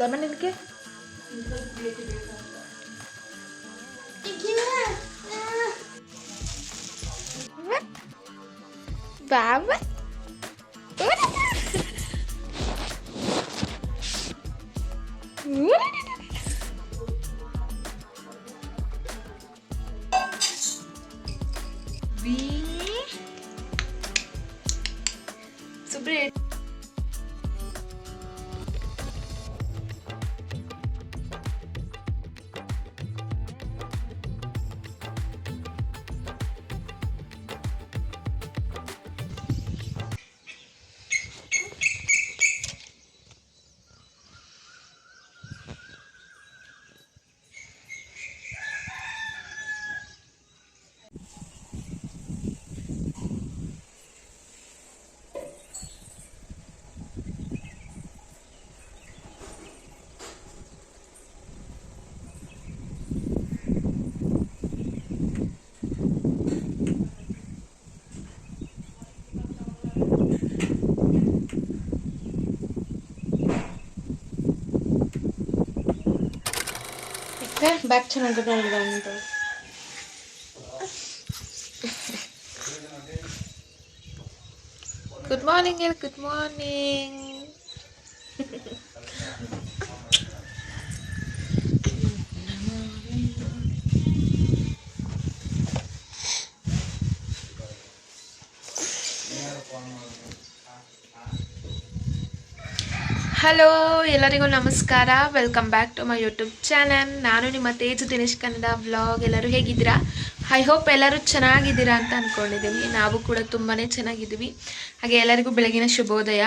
Lemon എനിക്ക് വാവ back ಚೆನ್ನಾಗಿ ಅಂತ ಗುಡ್ ಮಾರ್ನಿಂಗ್ ಹೇಳಿ ಗುಡ್ ಮಾರ್ನಿಂಗ್ ಹಲೋ ಎಲ್ಲರಿಗೂ ನಮಸ್ಕಾರ. Welcome back to my YouTube channel ನಾನು ನಿಮ್ಮ ತೇಜು ದಿನೇಶ್ ಕನ್ನಡ ವ್ಲಾಗ್ ಎಲ್ಲರೂ ಹೇಗಿದ್ದೀರಾ? ಐ ಹೋಪ್ ಎಲ್ಲರೂ ಚೆನ್ನಾಗಿದ್ದೀರಾ ಅಂತ ಅಂದ್ಕೊಂಡಿದ್ದೀವಿ ನಾವು ಕೂಡ ತುಂಬಾ ಚೆನ್ನಾಗಿದ್ದೀವಿ. ಹಾಗೆ ಎಲ್ಲರಿಗೂ ಬೆಳಗಿನ ಶುಭೋದಯ.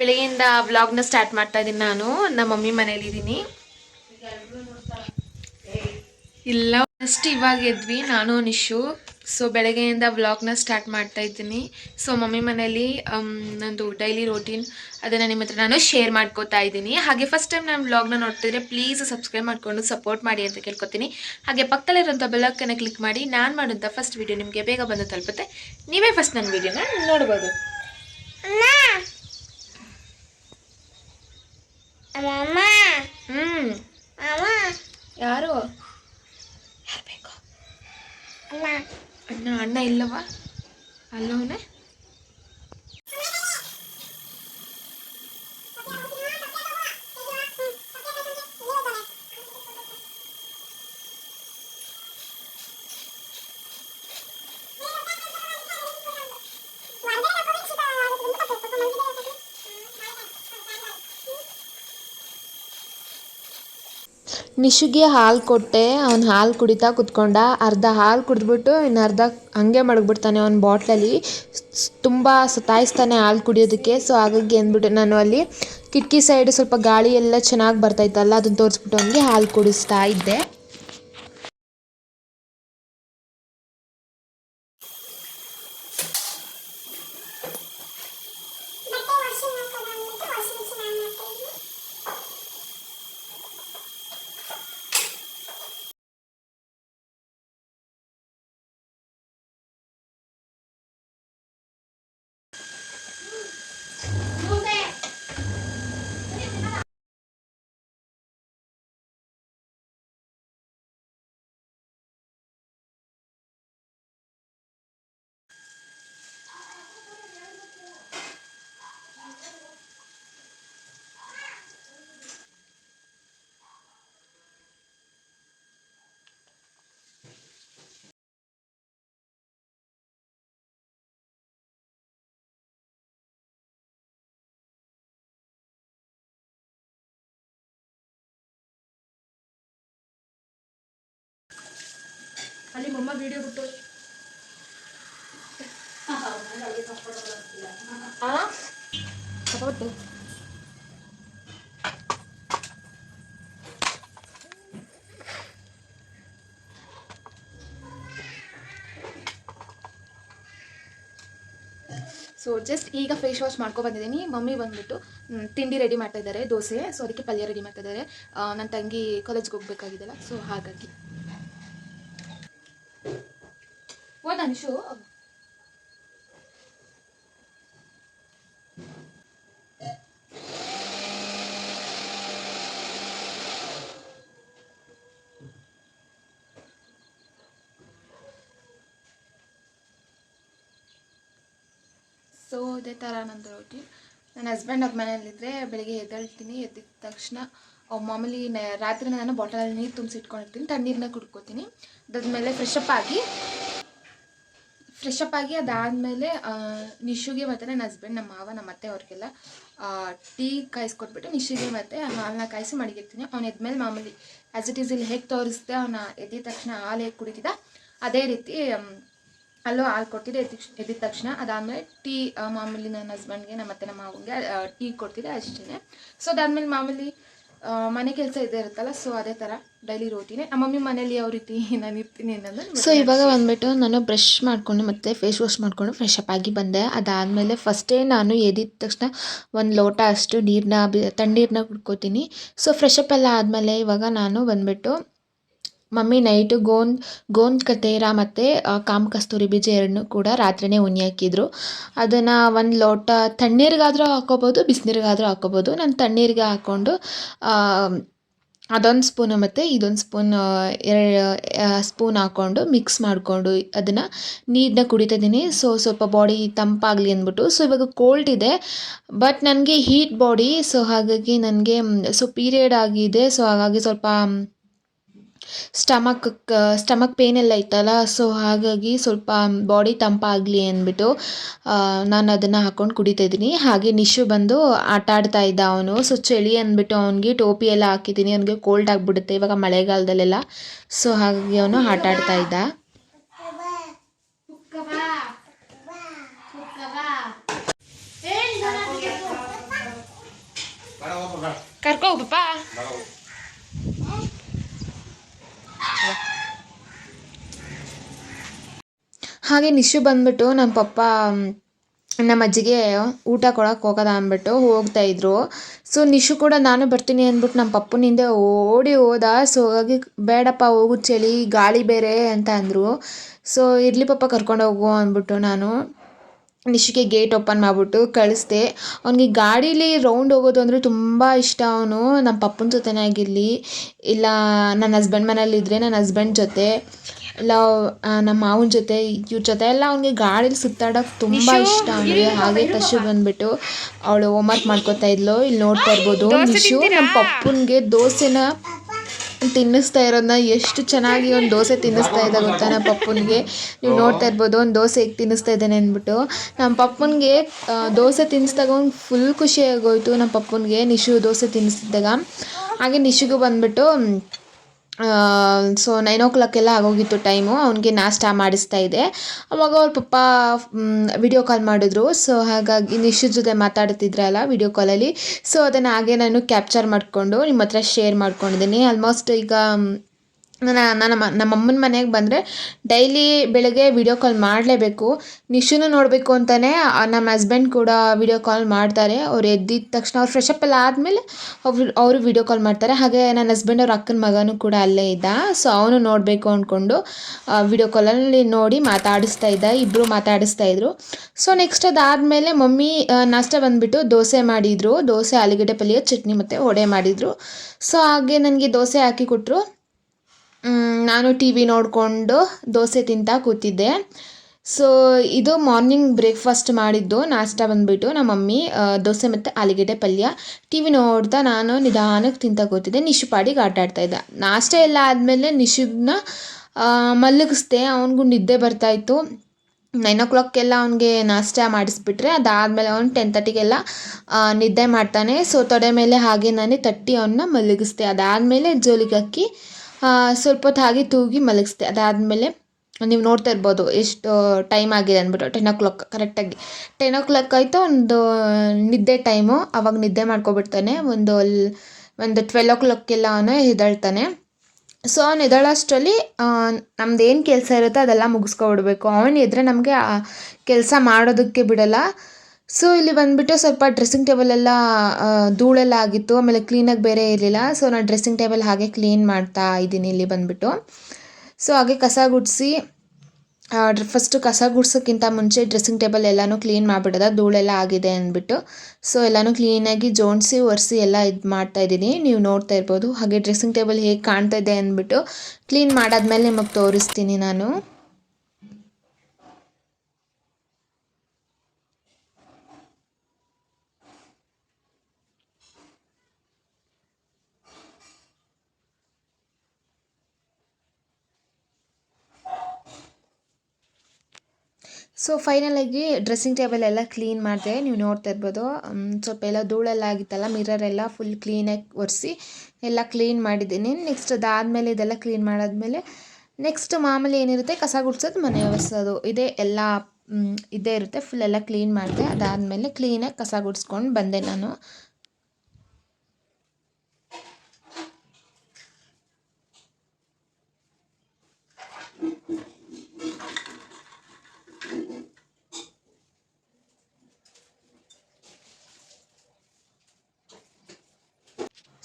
ಬೆಳಗ್ಗೆಯಿಂದ ವ್ಲಾಗ್ನ ಸ್ಟಾರ್ಟ್ ಮಾಡ್ತಾ ಇದ್ದೀನಿ ನಾನು. ನಮ್ಮ ಮಮ್ಮಿ ಮನೇಲಿದ್ದೀನಿ ಇಲ್ಲ ಫಸ್ಟ್ ಇವಾಗ ಎದ್ವಿ. ನಾನು, ನಿಶು. ಸೊ ಬೆಳಗ್ಗೆಯಿಂದ ವ್ಲಾಗ್ನ ಸ್ಟಾರ್ಟ್ ಮಾಡ್ತಾ ಇದ್ದೀನಿ. ಸೊ ಮಮ್ಮಿ ಮನೇಲಿ ಆಮ್, ನಂದು ಡೈಲಿ ರೂಟೀನ್ ಅದನ್ನು ನಿಮ್ಮ ಹತ್ರ ನಾನು ಶೇರ್ ಮಾಡ್ಕೋತಾ ಇದ್ದೀನಿ. ಹಾಗೆ ಫಸ್ಟ್ ಟೈಮ್ ನಾನು ವ್ಲಾಗ್ನ ನೋಡ್ತಿದ್ರೆ ಪ್ಲೀಸ್ ಸಬ್ಸ್ಕ್ರೈಬ್ ಮಾಡ್ಕೊಂಡು ಸಪೋರ್ಟ್ ಮಾಡಿ ಅಂತ ಕೇಳ್ಕೊತೀನಿ. ಹಾಗೆ ಪಕ್ಕದಲ್ಲಿರುವಂಥ ಬೆಲ್ಲಕ್ಕನ್ನು ಕ್ಲಿಕ್ ಮಾಡಿ ನಾನು ಮಾಡೋಂಥ ಫಸ್ಟ್ ವೀಡಿಯೋ ನಿಮಗೆ ಬೇಗ ಬಂದು ತಲುಪುತ್ತೆ. ನೀವೇ ಫಸ್ಟ್ ನನ್ನ ವೀಡಿಯೋನ ನೋಡ್ಬೋದು. ಹ್ಞೂ ಯಾರು? ಯಾರು ಅಮ್ಮ! ಅಣ್ಣ ಅಣ್ಣ ಇಲ್ಲವಾ? ಅಲ್ಲವನೇ ನಿಶುಗೆ ಹಾಲು ಕೊಟ್ಟೆ, ಅವ್ನು ಹಾಲು ಕುಡಿತಾ ಕುತ್ಕೊಂಡ. ಅರ್ಧ ಹಾಲು ಕುಡಿದ್ಬಿಟ್ಟು ಇನ್ನು ಅರ್ಧ ಹಂಗೆ ಮಡಗ್ಬಿಡ್ತಾನೆ ಅವ್ನ ಬಾಟ್ಲಲ್ಲಿ. ತುಂಬ ಸತಾಯಿಸ್ತಾನೆ ಹಾಲು ಕುಡಿಯೋದಕ್ಕೆ. ಸೊ ಹಾಗಾಗಿ ಅಂದ್ಬಿಟ್ಟು ನಾನು ಅಲ್ಲಿ ಕಿಟಕಿ ಸೈಡ್ ಸ್ವಲ್ಪ ಗಾಳಿ ಎಲ್ಲ ಚೆನ್ನಾಗಿ ಬರ್ತೈತಲ್ಲ ಅದನ್ನು ತೋರಿಸ್ಬಿಟ್ಟು ಅವನಿಗೆ ಹಾಲು ಕುಡಿಸ್ತಾ ಇದ್ದೆ. ಅಲ್ಲಿ ಮಮ್ಮ ವಿಡಿಯೋ ಬಿಟ್ಟು. ಸೊ ಜಸ್ಟ್ ಈಗ ಫೇಸ್ ವಾಶ್ ಮಾಡ್ಕೊ ಬಂದಿದ್ದೀನಿ. ಮಮ್ಮಿ ಬಂದ್ಬಿಟ್ಟು ತಿಂಡಿ ರೆಡಿ ಮಾಡ್ತಾ ಇದ್ದಾರೆ, ದೋಸೆ. ಸೊ ಅದಕ್ಕೆ ಪಲ್ಯ ರೆಡಿ ಮಾಡ್ತಾ ಇದ್ದಾರೆ. ನನ್ನ ತಂಗಿ ಕಾಲೇಜ್ಗೆ ಹೋಗ್ಬೇಕಾಗಿದ್ದಲ್ಲ. ಸೊ ಹಾಗಾಗಿ. ಅನ್ಶು ಸೊ ಅದೇ ಥರ ನಂದು ರೋಟಿ ನನ್ನ ಹಸ್ಬೆಂಡ್ ಅವ್ರ ಮನೆಯಲ್ಲಿದ್ದರೆ ಬೆಳಿಗ್ಗೆ ಎದ್ದೇಳ್ತೀನಿ ಎದ್ದಿದ್ದ ತಕ್ಷಣ ಮಾಮೂಲಿ ರಾತ್ರಿ ನಾನು ಬಾಟಲಲ್ಲಿ ನೀರು ತುಂಬಿಸಿಟ್ಕೊಂಡಿರ್ತೀನಿ ತಣ್ಣೀರನ್ನ ಕುಡ್ಕೋತೀನಿ. ಅದಾದ್ಮೇಲೆ ಫ್ರೆಶ್ ಅಪ್ ಆಗಿ ಫ್ರೆಶ್ ಅಪ್ ಆಗಿ ಅದಾದಮೇಲೆ ನಿಶುಗೆ ಮತ್ತು ನನ್ನ ಹಸ್ಬೆಂಡ್ ನಮ್ಮ ಮಾವ, ನಮ್ಮ ಅತ್ತೆ ಅವ್ರಿಗೆಲ್ಲ ಟೀ ಕಾಯಿಸ್ಕೊಟ್ಬಿಟ್ಟು ನಿಶುಗೆ ಮತ್ತು ಹಾಲನ್ನ ಕಾಯಿಸಿ ಮಡಗಿರ್ತೀನಿ. ಅವ್ನು ಎದ್ಮೇಲೆ ಮಾಮೂಲಿ ಆ್ಯಸ್ ಇಟ್ ಈಸ್ ಇಲ್ಲಿ ಹೇಗೆ ತೋರಿಸ್ದೆ ಅವನ ಎದ್ದಿದ ತಕ್ಷಣ ಹಾಲು ಹೇಗೆ ಕುಡಿತಿದ್ದ ಅದೇ ರೀತಿ ಅಲ್ಲೂ ಹಾಲು ಕೊಡ್ತಿದ್ದೆ ಎದ್ದ ಎದ್ದಿದ ತಕ್ಷಣ. ಅದಾದಮೇಲೆ ಟೀ ಮಾಮೂಲಿ ನನ್ನ ಹಸ್ಬೆಂಡ್ಗೆ ನಮ್ಮ ಅತ್ತೆ, ನಮ್ಮ ಮಾವನಿಗೆ ಟೀ ಕೊಡ್ತಿದ್ದೆ ಅಷ್ಟೇ ಸೊ ಅದಾದಮೇಲೆ ಮಾಮೂಲಿ ಮನೆ ಕೆಲಸ ಇದ್ದೇ ಇರುತ್ತಲ್ಲ ಸೊ ಅದೇ ಥರ ಡೈಲಿ ರೋಟಿನೇ ನಮ್ಮ ಮಮ್ಮಿ ಮನೇಲಿ ಯಾವ ರೀತಿ ನಾನು ಇರ್ತೀನಿ ಅನ್ನೋದು ಸೊ ಇವಾಗ ಬಂದ್ಬಿಟ್ಟು ನಾನು ಬ್ರಷ್ ಮಾಡಿಕೊಂಡು ಮತ್ತೆ ಫೇಸ್ ವಾಶ್ ಮಾಡಿಕೊಂಡು ಫ್ರೆಶ್ ಅಪ್ ಆಗಿ ಬಂದೆ. ಅದಾದಮೇಲೆ ಫಸ್ಟೇ ನಾನು ಎದ್ದಿದ ತಕ್ಷಣ ಒಂದು ಲೋಟ ಅಷ್ಟು ನೀರನ್ನ ಬಿ ತಣ್ಣೀರನ್ನ ಕುಡ್ಕೋತೀನಿ. ಸೊ ಫ್ರೆಶ್ ಅಪ್ ಎಲ್ಲ ಆದಮೇಲೆ ಇವಾಗ ನಾನು ಬಂದ್ಬಿಟ್ಟು ಮಮ್ಮಿ ನೈಟು ಗೋಂದ್ ಗೋಂದ್ ಕತೇರ ಮತ್ತು ಕಾಮ ಕಸ್ತೂರಿ ಬೀಜ ಎರಡನ್ನೂ ಕೂಡ ರಾತ್ರಿನೇ ಉನಿ ಹಾಕಿದ್ರು. ಅದನ್ನು ಒಂದು ಲೋಟ ತಣ್ಣೀರಿಗಾದರೂ ಹಾಕೋಬೋದು, ಬಿಸಿನೀರಿಗಾದರೂ ಹಾಕೋಬೋದು. ನಾನು ತಣ್ಣೀರಿಗೆ ಹಾಕ್ಕೊಂಡು ಅದೊಂದು ಸ್ಪೂನು ಮತ್ತು ಇದೊಂದು ಸ್ಪೂನ್ ಎರಡು ಸ್ಪೂನ್ ಹಾಕ್ಕೊಂಡು ಮಿಕ್ಸ್ ಮಾಡಿಕೊಂಡು ಅದನ್ನು ನೀರನ್ನ ಕುಡಿತಾ ಇದ್ದೀನಿ ಸೊ, ಸ್ವಲ್ಪ ಬಾಡಿ ತಂಪಾಗಲಿ ಅಂದ್ಬಿಟ್ಟು. ಸೊ, ಇವಾಗ ಕೋಲ್ಡ್ ಇದೆ, ಬಟ್ ನನಗೆ ಹೀಟ್ ಬಾಡಿ. ಸೊ, ಹಾಗಾಗಿ ನನಗೆ ಸೊ, ಪೀರಿಯಡ್ ಆಗಿದೆ. ಸೊ, ಹಾಗಾಗಿ ಸ್ವಲ್ಪ ಸ್ಟಮಕ್ ಸ್ಟಮಕ್ ಪೇನ್ ಎಲ್ಲ ಇತ್ತಲ್ಲ ಸೊ ಹಾಗಾಗಿ ಸ್ವಲ್ಪ ಬಾಡಿ ತಂಪಾಗಲಿ ಅಂದ್ಬಿಟ್ಟು ನಾನು ಅದನ್ನು ಹಾಕ್ಕೊಂಡು ಕುಡಿತಾ ಇದ್ದೀನಿ. ಹಾಗೆ ನಿಶು ಬಂದು ಆಟ ಆಡ್ತಾ ಇದ್ದ ಅವನು. ಸೊ ಚಳಿ ಅಂದ್ಬಿಟ್ಟು ಅವನಿಗೆ ಟೋಪಿ ಎಲ್ಲ ಹಾಕಿದ್ದೀನಿ. ಅವನಿಗೆ ಕೋಲ್ಡ್ ಆಗಿಬಿಡುತ್ತೆ ಇವಾಗ ಮಳೆಗಾಲದಲ್ಲೆಲ್ಲ. ಸೊ ಹಾಗಾಗಿ ಅವನು ಆಟ ಆಡ್ತಾ ಇದ್ದ. ಕರ್ಕೋ ಪಾಪ ಹಾಗೆ ನಿಶು ಬಂದ್ಬಿಟ್ಟು ನಮ್ಮ ಪಪ್ಪ ನಮ್ಮ ಅಜ್ಜಿಗೆ ಊಟ ಕೊಡಕ್ಕೆ ಹೋಗೋದ ಅಂದ್ಬಿಟ್ಟು ಹೋಗ್ತಾ ಇದ್ರು. ಸೊ ನಿಶು ಕೂಡ ನಾನು ಬರ್ತೀನಿ ಅಂದ್ಬಿಟ್ಟು ನಮ್ಮ ಪಪ್ಪನ ಹಿಂದೆ ಓಡಿ ಹೋದ. ಸೊ ಹಾಗಾಗಿ ಬೇಡಪ್ಪ ಹೋಗು ಚಳಿ, ಗಾಳಿ ಬೇರೆ ಅಂತ ಅಂದರು. ಸೊ ಇರಲಿ ಪಪ್ಪ ಕರ್ಕೊಂಡು ಹೋಗು ಅಂದ್ಬಿಟ್ಟು ನಾನು ನಿಶುಗೆ ಗೇಟ್ ಓಪನ್ ಮಾಡಿಬಿಟ್ಟು ಕಳಿಸ್ದೆ. ಅವ್ನಿಗೆ ಗಾಡೀಲಿ ರೌಂಡ್ ಹೋಗೋದು ಅಂದರೆ ತುಂಬ ಇಷ್ಟ ಅವನು. ನಮ್ಮ ಪಪ್ಪನ ಜೊತೆನೇ ಆಗಿರಲಿ. ಇಲ್ಲ, ನನ್ನ ಹಸ್ಬೆಂಡ್ ಮನೇಲಿದ್ದರೆ ನನ್ನ ಹಸ್ಬೆಂಡ್ ಜೊತೆ. ಇಲ್ಲ ಆ, ನಮ್ಮ ಮಾವನ ಜೊತೆ ಇವ್ರ ಜೊತೆ ಎಲ್ಲ ಅವ್ನಿಗೆ ಗಾಡಿಲಿ ಸುತ್ತಾಡೋಕೆ ತುಂಬ ಇಷ್ಟ ಅವನಿಗೆ. ಹಾಗೆ ತಶು ಬಂದ್ಬಿಟ್ಟು ಅವಳು ಹೋಮ್ವರ್ಕ್ ಮಾಡ್ಕೋತಾ ಇದ್ಲು. ಇಲ್ಲಿ ನೋಡ್ತಾ ಇರ್ಬೋದು. ನಿಶು ನಮ್ಮ ಪಪ್ಪನಿಗೆ ದೋಸೆನ ತಿನ್ನಿಸ್ತಾ ಇರೋದನ್ನ ಎಷ್ಟು ಚೆನ್ನಾಗಿ ಒಂದು ದೋಸೆ ತಿನ್ನಿಸ್ತಾ ಇದೆ ಗೊತ್ತಾ ನಮ್ಮ ಪಪ್ಪನಿಗೆ. ನೀವು ನೋಡ್ತಾ ಇರ್ಬೋದು ಒಂದು ದೋಸೆ ಹೇಗೆ ತಿನ್ನಿಸ್ತಾ ಇದ್ದಾನೆ ಅಂದ್ಬಿಟ್ಟು. ನಮ್ಮ ಪಪ್ಪನಿಗೆ ದೋಸೆ ತಿನ್ನಿಸ್ದಾಗ ಒಂದು ಫುಲ್ ಖುಷಿಯಾಗೋಯ್ತು ನಮ್ಮ ಪಪ್ಪನಿಗೆ. ನಿಶು ದೋಸೆ ತಿನ್ನಿಸ್ತಿದ್ದಾಗ. ಹಾಗೆ ನಿಶುಗೂ ಬಂದ್ಬಿಟ್ಟು ಸೊ ನೈನ್ ಓ ಕ್ಲಾಕೆಲ್ಲ ಆಗೋಗಿತ್ತು ಟೈಮು ಅವನಿಗೆ ನಾಷ್ಟ ಮಾಡಿಸ್ತಾ ಇದೆ ಅವಾಗ ಅವ್ರ ಪಪ್ಪ ವಿಡಿಯೋ ಕಾಲ್ ಮಾಡಿದ್ರು. ಸೊ ಹಾಗಾಗಿ ನಿಶು ಜೊತೆ ಮಾತಾಡ್ತಿದ್ರಲ್ಲ ವಿಡಿಯೋ ಕಾಲಲ್ಲಿ ಸೊ ಅದನ್ನು ಹಾಗೆ ನಾನು ಕ್ಯಾಪ್ಚರ್ ಮಾಡಿಕೊಂಡು ನಿಮ್ಮ ಹತ್ರ ಶೇರ್ ಮಾಡ್ಕೊಂಡಿದ್ದೀನಿ. ಆಲ್ಮೋಸ್ಟ್ ಈಗ ನನ್ನ ನಮ್ಮ ಅಮ್ಮನ ಮನೆಗೆ ಬಂದರೆ ಡೈಲಿ ಬೆಳಗ್ಗೆ ವಿಡಿಯೋ ಕಾಲ್ ಮಾಡಲೇಬೇಕು. ನಿಶೂನು ನೋಡಬೇಕು ಅಂತಲೇ ನಮ್ಮ ಹಸ್ಬೆಂಡ್ ಕೂಡ ವಿಡಿಯೋ ಕಾಲ್ ಮಾಡ್ತಾರೆ. ಅವ್ರು ಎದ್ದಿದ ತಕ್ಷಣ ಅವ್ರು ಫ್ರೆಶ್ ಅಪ್ ಎಲ್ಲ ಆದಮೇಲೆ ಅವ್ರು, ಅವರು ವಿಡಿಯೋ ಕಾಲ್ ಮಾಡ್ತಾರೆ. ಹಾಗೆ ನನ್ನ ಹಸ್ಬೆಂಡ್ ಅವ್ರ ಅಕ್ಕನ ಮಗನೂ ಕೂಡ ಅಲ್ಲೇ ಇದ್ದ. ಸೊ ಅವನು ನೋಡಬೇಕು ಅಂದ್ಕೊಂಡು ವಿಡಿಯೋ ಕಾಲಲ್ಲಿ ನೋಡಿ ಮಾತಾಡಿಸ್ತಾ ಇದ್ದ. ಇಬ್ಬರು ಮಾತಾಡಿಸ್ತಾ ಇದ್ರು. ಸೊ ನೆಕ್ಸ್ಟ್ ಅದಾದಮೇಲೆ ಮಮ್ಮಿ ನಾಷ್ಟ ಬಂದುಬಿಟ್ಟು ದೋಸೆ ಮಾಡಿದರು. ದೋಸೆ, ಆಲೂಗಡ್ಡೆ ಪಲ್ಯ, ಚಟ್ನಿ ಮತ್ತು ವಡೆ ಮಾಡಿದರು. ಸೊ ಹಾಗೆ ನನಗೆ ದೋಸೆ ಹಾಕಿ ಕೊಟ್ಟರು ನಾನು ಟಿ ವಿ ನೋಡಿಕೊಂಡು ದೋಸೆ ತಿಂತಾ ಕೂತಿದ್ದೆ. ಸೊ ಇದು ಮಾರ್ನಿಂಗ್ ಬ್ರೇಕ್ಫಾಸ್ಟ್ ಮಾಡಿದ್ದು. ನಾಷ್ಟ ಬಂದುಬಿಟ್ಟು ನಮ್ಮ ಮಮ್ಮಿ ದೋಸೆ ಮತ್ತು ಆಲೂಗೆಡ್ಡೆ ಪಲ್ಯ. ಟಿ ವಿ ನೋಡ್ತಾ ನಾನು ನಿಧಾನಕ್ಕೆ ತಿಂತಾ ಕೂತಿದ್ದೆ. ನಿಶು ಪಾಡಿಗೆ ಆಟ ನಾಷ್ಟ ಎಲ್ಲ ಆದಮೇಲೆ ನಿಶುನ ಮಲಗಿಸ್ದೆ. ಅವನಿಗೂ ನಿದ್ದೆ ಬರ್ತಾಯಿತ್ತು ನೈನ್ ಓ ಕ್ಲಾಕ್ಗೆಲ್ಲ ಅವನಿಗೆ ನಾಷ್ಟ ಮಾಡಿಸ್ಬಿಟ್ರೆ, ಅದಾದಮೇಲೆ ಅವ್ನು ಟೆನ್ ತರ್ಟಿಗೆಲ್ಲ ನಿದ್ದೆ ಮಾಡ್ತಾನೆ. ಸೊ ತೊಡೆ ಮೇಲೆ ಹಾಗೆ ನಾನೇ ತಟ್ಟಿ ಅವನ್ನ ಮಲಗಿಸ್ದೆ. ಅದಾದಮೇಲೆ ಜೋಲಿಗೆ ಹಾಕಿ ಸ್ವಲ್ಪ ಹೊತ್ತು ಹಾಗೆ ತೂಗಿ ಮಲಗಿಸ್ದೆ. ಅದಾದಮೇಲೆ ನೀವು ನೋಡ್ತಾ ಇರ್ಬೋದು ಎಷ್ಟು ಟೈಮ್ ಆಗಿದೆ ಅಂದ್ಬಿಟ್ಟು. ಟೆನ್ ಓ ಕ್ಲಾಕ್ ಕರೆಕ್ಟಾಗಿ ಟೆನ್ ಓ ಕ್ಲಾಕ್ ಆಯಿತು, ಒಂದು, ನಿದ್ದೆ ಟೈಮು ಅವಾಗ ನಿದ್ದೆ ಮಾಡ್ಕೊಬಿಡ್ತಾನೆ. ಒಂದು ಒಂದು ಟ್ವೆಲ್ ಓ ಕ್ಲಾಕ್ಗೆಲ್ಲ ಅವನು ಎದ್ದೇಳ್ತಾನೆ ಸೊ ಅವ್ನು ಅಷ್ಟರಲ್ಲಿ ನಮ್ದು ಏನು ಕೆಲಸ ಇರುತ್ತೆ ಅದೆಲ್ಲ ಮುಗಿಸ್ಕೊಬಿಡ್ಬೇಕು. ಅವನು ಎದ್ರೆ ನಮಗೆ ಕೆಲಸ ಮಾಡೋದಕ್ಕೆ ಬಿಡಲ್ಲ. ಸೊ ಇಲ್ಲಿ ಬಂದುಬಿಟ್ಟು ಸ್ವಲ್ಪ ಡ್ರೆಸ್ಸಿಂಗ್ ಟೇಬಲ್ ಎಲ್ಲ ಆ, ಧೂಳೆಲ್ಲ ಆಗಿತ್ತು. ಆಮೇಲೆ ಕ್ಲೀನಾಗಿ ಬೇರೆ ಇರಲಿಲ್ಲ. ಸೊ ನಾನು ಡ್ರೆಸ್ಸಿಂಗ್ ಟೇಬಲ್ ಹಾಗೆ ಕ್ಲೀನ್ ಮಾಡ್ತಾ ಇದ್ದೀನಿ ಇಲ್ಲಿ ಬಂದುಬಿಟ್ಟು. ಸೊ ಹಾಗೆ ಕಸ ಗುಡಿಸಿ ಫಸ್ಟು ಕಸ ಗುಡ್ಸೋಕ್ಕಿಂತ ಮುಂಚೆ ಡ್ರೆಸ್ಸಿಂಗ್ ಟೇಬಲ್ ಎಲ್ಲನೂ ಕ್ಲೀನ್ ಮಾಡಿಬಿಡೋದ. ಧೂಳೆಲ್ಲ ಆಗಿದೆ ಅಂದ್ಬಿಟ್ಟು. ಸೊ ಎಲ್ಲನೂ ಕ್ಲೀನಾಗಿ ಜೋಡಿಸಿ ಒರೆಸಿ ಎಲ್ಲ ಇದು ಮಾಡ್ತಾ ಇದ್ದೀನಿ. ನೀವು ನೋಡ್ತಾ ಇರ್ಬೋದು. ಹಾಗೆ ಡ್ರೆಸ್ಸಿಂಗ್ ಟೇಬಲ್ ಹೇಗೆ ಕಾಣ್ತಾ ಇದೆ ಅಂದ್ಬಿಟ್ಟು ಕ್ಲೀನ್ ಮಾಡಾದ್ಮೇಲೆ ನಿಮಗೆ ತೋರಿಸ್ತೀನಿ ನಾನು. ಸೊ ಫೈನಲಾಗಿ ಡ್ರೆಸ್ಸಿಂಗ್ ಟೇಬಲ್ ಎಲ್ಲ ಕ್ಲೀನ್ ಮಾಡಿದೆ. ನೀವು ನೋಡ್ತಾ ಇರ್ಬೋದು. ಸ್ವಲ್ಪ ಎಲ್ಲ ಧೂಳೆಲ್ಲ ಆಗಿತ್ತಲ್ಲ ಮಿರರ್ ಎಲ್ಲ ಫುಲ್ ಕ್ಲೀನಾಗಿ ಒರೆಸಿ ಎಲ್ಲ ಕ್ಲೀನ್ ಮಾಡಿದ್ದೀನಿ. ನೆಕ್ಸ್ಟ್ ಅದಾದಮೇಲೆ ಇದೆಲ್ಲ ಕ್ಲೀನ್ ಮಾಡಾದ್ಮೇಲೆ ನೆಕ್ಸ್ಟ್ ಮಾಮೂಲಿ ಏನಿರುತ್ತೆ, ಕಸ ಗುಡ್ಸೋದು, ಮನೆ ಒರೆಸೋದು. ಇದೇ ಎಲ್ಲ ಇದೇ ಇರುತ್ತೆ. ಫುಲ್ ಎಲ್ಲ ಕ್ಲೀನ್ ಮಾಡಿದೆ. ಅದಾದಮೇಲೆ ಕ್ಲೀನಾಗಿ ಕಸ ಗುಡಿಸ್ಕೊಂಡು ಬಂದೆ ನಾನು.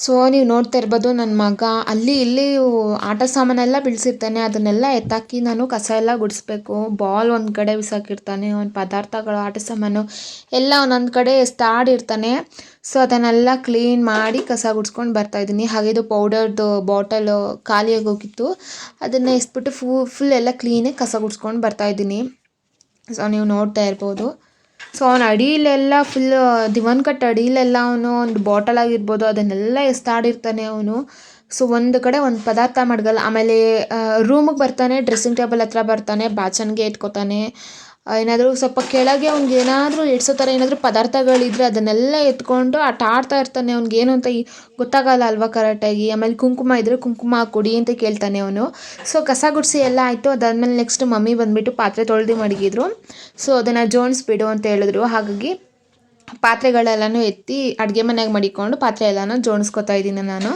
ಸೊ ನೀವು ನೋಡ್ತಾ ಇರ್ಬೋದು ನನ್ನ ಮಗ ಅಲ್ಲಿ ಇಲ್ಲಿ ಆಟ ಸಾಮಾನೆಲ್ಲ ಬಿಳಿಸಿರ್ತಾನೆ. ಅದನ್ನೆಲ್ಲ ಎತ್ತಾಕಿ ನಾನು ಕಸ ಎಲ್ಲ ಗುಡಿಸ್ಬೇಕು. ಬಾಲ್ ಒಂದು ಕಡೆ ಬಿಸಾಕಿರ್ತಾನೆ ಅವ್ನ ಪದಾರ್ಥಗಳು, ಆಟ ಸಾಮಾನು ಎಲ್ಲ ಒಂದೊಂದು ಕಡೆ ಎಸ್ತಾಡಿರ್ತಾನೆ. ಸೊ ಅದನ್ನೆಲ್ಲ ಕ್ಲೀನ್ ಮಾಡಿ ಕಸ ಗುಡಿಸ್ಕೊಂಡು ಬರ್ತಾಯಿದ್ದೀನಿ ಹಾಗೆ ಇದು ಪೌಡರ್ದು ಬಾಟಲು ಖಾಲಿಯಾಗಿ ಹೋಗಿತ್ತು. ಅದನ್ನು ಎಸ್ಬಿಟ್ಟು ಫು ಫುಲ್ ಎಲ್ಲ ಕ್ಲೀನಾಗಿ ಕಸ ಗುಡಿಸ್ಕೊಂಡು ಬರ್ತಾಯಿದ್ದೀನಿ ಸೊ ನೀವು ನೋಡ್ತಾ ಇರ್ಬೋದು. ಸೊ ಅವನ ಅಡಿಲೆಲ್ಲ ಫುಲ್ ದಿವಾನ್ ಕಟ್ ಅಡಿಲೆಲ್ಲ ಅವನು ಒಂದು ಬಾಟಲ್ ಆಗಿರ್ಬೋದು, ಅದನ್ನೆಲ್ಲ ಎಸ್ತಾಡಿರ್ತಾನೆ ಅವನು. ಸೊ ಒಂದು ಕಡೆ ಒಂದು ಪದಾರ್ಥ ಮಾಡ್ಗಲ್ಲ. ಆಮೇಲೆ ರೂಮಿಗೆ ಬರ್ತಾನೆ ಡ್ರೆಸ್ಸಿಂಗ್ ಟೇಬಲ್ ಹತ್ರ ಬರ್ತಾನೆ ಬಾಚಣಿಗೆ ಎತ್ಕೋತಾನೆ. ಏನಾದರೂ ಸ್ವಲ್ಪ ಕೆಳಗೆ ಅವ್ನಿಗೆ ಏನಾದರೂ ಎಡ್ಸೋ ಥರ ಏನಾದರೂ ಪದಾರ್ಥಗಳಿದ್ರೆ ಅದನ್ನೆಲ್ಲ ಎತ್ಕೊಂಡು ಆಟ ಆಡ್ತಾ ಇರ್ತಾನೆ ಅವ್ನಿಗೆ ಏನು ಅಂತ ಗೊತ್ತಾಗಲ್ಲ ಅಲ್ವಾ ಕರೆಕ್ಟಾಗಿ. ಆಮೇಲೆ ಕುಂಕುಮ ಇದ್ದರೆ ಕುಂಕುಮ ಕೊಡಿ ಅಂತ ಕೇಳ್ತಾನೆ ಅವನು. ಸೊ ಕಸ ಗುಡಿಸಿ ಎಲ್ಲ ಆಯಿತು. ಅದಾದಮೇಲೆ ನೆಕ್ಸ್ಟ್ ಮಮ್ಮಿ ಬಂದುಬಿಟ್ಟು ಪಾತ್ರೆ ತೊಳೆದು ಮಡಗಿದ್ರು. ಸೊ ಅದನ್ನು ಜೋಡಿಸ್ಬಿಡು ಅಂತ ಹೇಳಿದ್ರು. ಹಾಗಾಗಿ ಪಾತ್ರೆಗಳೆಲ್ಲನೂ ಎತ್ತಿ ಅಡುಗೆ ಮನೆಗೆ ಮಡಿಕೊಂಡು ಪಾತ್ರೆ ಎಲ್ಲನೂ ಜೋಡಿಸ್ಕೊತಾ ಇದ್ದೀನಿ ನಾನು.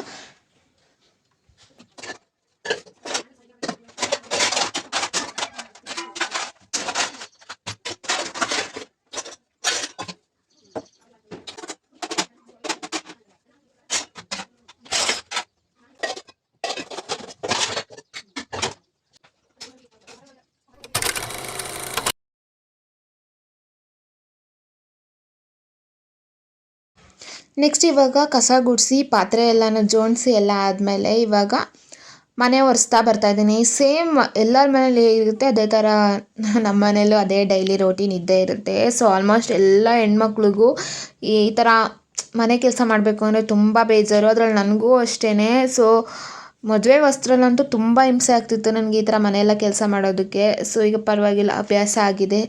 ನೆಕ್ಸ್ಟ್ ಇವಾಗ ಕಸ ಗುಡಿಸಿ, ಪಾತ್ರೆ ಎಲ್ಲನೂ ಜೋಡಿಸಿ ಎಲ್ಲ ಆದಮೇಲೆ ಇವಾಗ ಮನೆ ಒರೆಸ್ತಾ ಬರ್ತಾ ಇದ್ದೀನಿ. ಸೇಮ್ ಎಲ್ಲರ ಮನೇಲಿ ಇರುತ್ತೆ, ಅದೇ ಥರ ನಮ್ಮ ಮನೇಲೂ ಅದೇ ಡೈಲಿ ರೋಟೀನ್ ಇದ್ದೇ ಇರುತ್ತೆ. ಸೊ ಆಲ್ಮೋಸ್ಟ್ ಎಲ್ಲ ಹೆಣ್ಮಕ್ಳಿಗೂ ಈ ಥರ ಮನೆ ಕೆಲಸ ಮಾಡಬೇಕು ಅಂದರೆ ತುಂಬ ಬೇಜಾರು. ಅದ್ರಲ್ಲಿ ನನಗೂ ಅಷ್ಟೇ ಸೊ ಮದುವೆ ವಸ್ತ್ರಲ್ಲಂತೂ ತುಂಬ ಹಿಂಸೆ ಆಗ್ತಿತ್ತು ನನಗೆ ಈ ಥರ ಮನೆಯೆಲ್ಲ ಕೆಲಸ ಮಾಡೋದಕ್ಕೆ. ಸೊ ಈಗ ಪರವಾಗಿಲ್ಲ, ಅಭ್ಯಾಸ ಆಗಿದೆ.